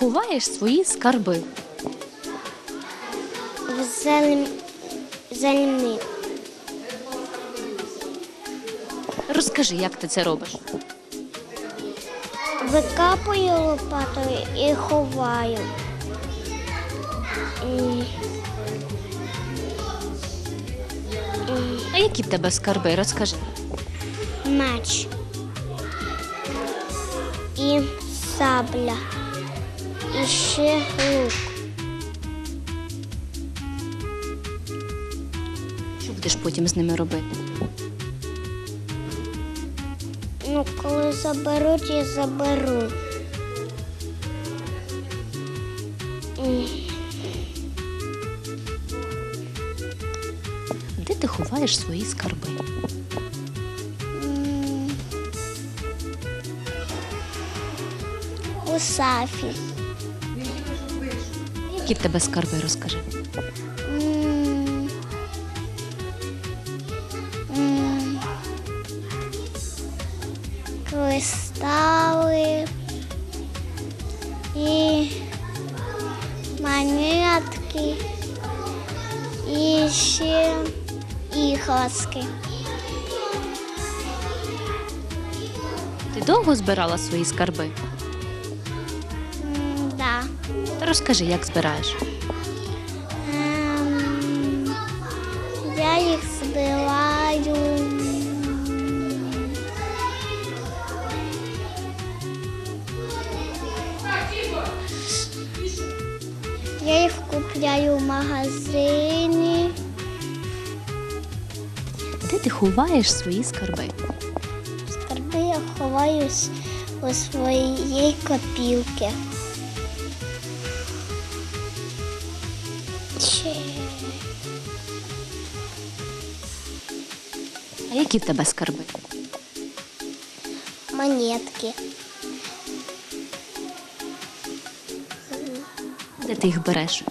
ховаєш свої скарби? В зельні. Розкажи, як ти це робиш? Викапую лопатою і ховаю. І... А які в тебе скарби? Розкажи. Меч. І сабля. І ще лук. Що будеш потім з ними робити? Ну, коли заберуть, я заберу. Де ти ховаєш свої скарби? У сафі. Які в тебе скарби? Розкажи. М, м, Кристали і монетки і ще іграшки. Ти довго збирала свої скарби? Розкажи, як збираєш. Ем, Я їх збиваю. Я їх купляю в магазині. Де ти ховаєш свої скарби? Скарби я ховаю у своїй копілки. А які в тебе скарби? монетки. Де ти їх береш?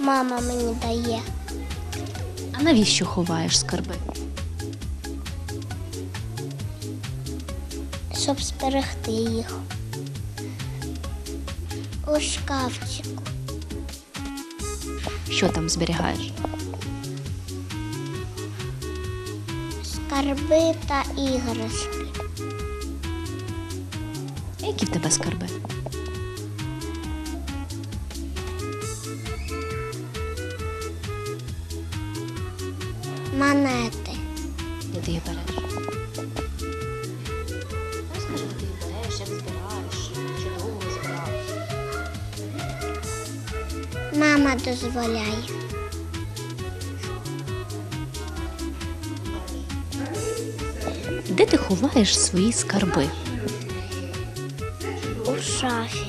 Мама мені дає. А навіщо ховаєш скарби? щоб зберегти їх. У шкафчику. Що там зберігаєш? Скарби та іграшки. Які в тебе скарби? Монети. Де ти їх береш? Розкажи, де ти їх береш, як збираєш, чи довго збираєш. Мама дозволяє. Де ти ховаєш свої скарби? У шафі.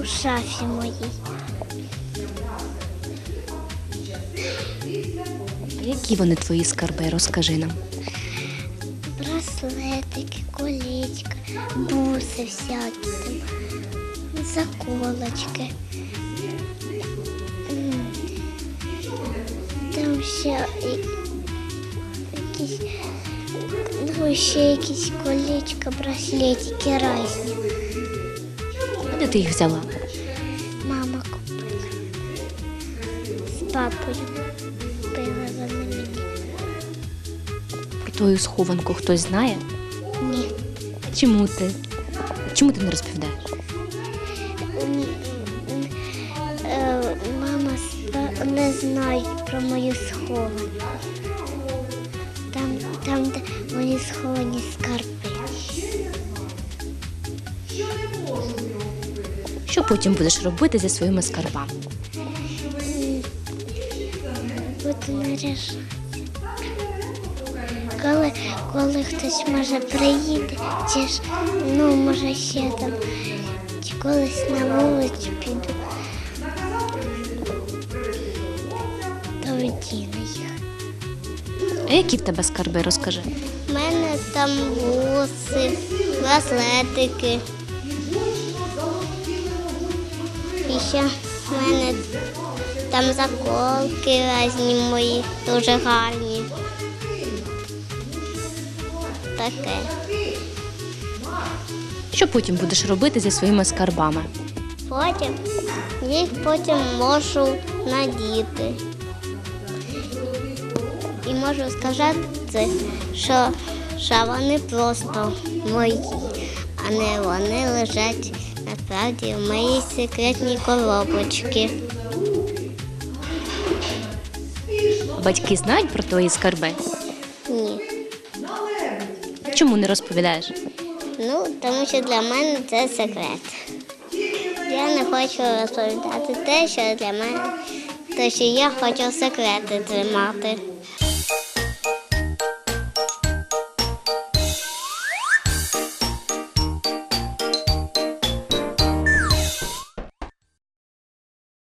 У шафі моїй. Які вони твої скарби? Розкажи нам. Браслетики, колечка, буси всякі там, заколочки. Там ще ну, ще якісь колечка, браслетики різні. Де ти їх взяла? Мама купила. З папою купила вони мені. Про твою схованку хтось знає? Ні. Чому ти? Чому ти не розповідаєш? Е, Мама не знають про мою схованку. Там, там де мої сховані скарби. Що потім будеш робити зі своїми скарбами? Буду наряжати. Коли, коли хтось може приїде, чи ж, ну, може ще там, чи колись на вулицю піду, то вдіну їх. А які в тебе скарби? Розкажи. У мене там буси, браслетики. І ще в мене там заколки різні мої, дуже гарні. Таке. Що потім будеш робити зі своїми скарбами? Потім їх потім можу надіти. І можу сказати, що, що вони просто мої, а не вони лежать насправді в моїй секретній коробочці. Батьки знають про твої скарби? Ні. Чому не розповідаєш? Ну, тому що для мене це секрет. Я не хочу розповідати те, що для мене, те, що я хочу секрети тримати.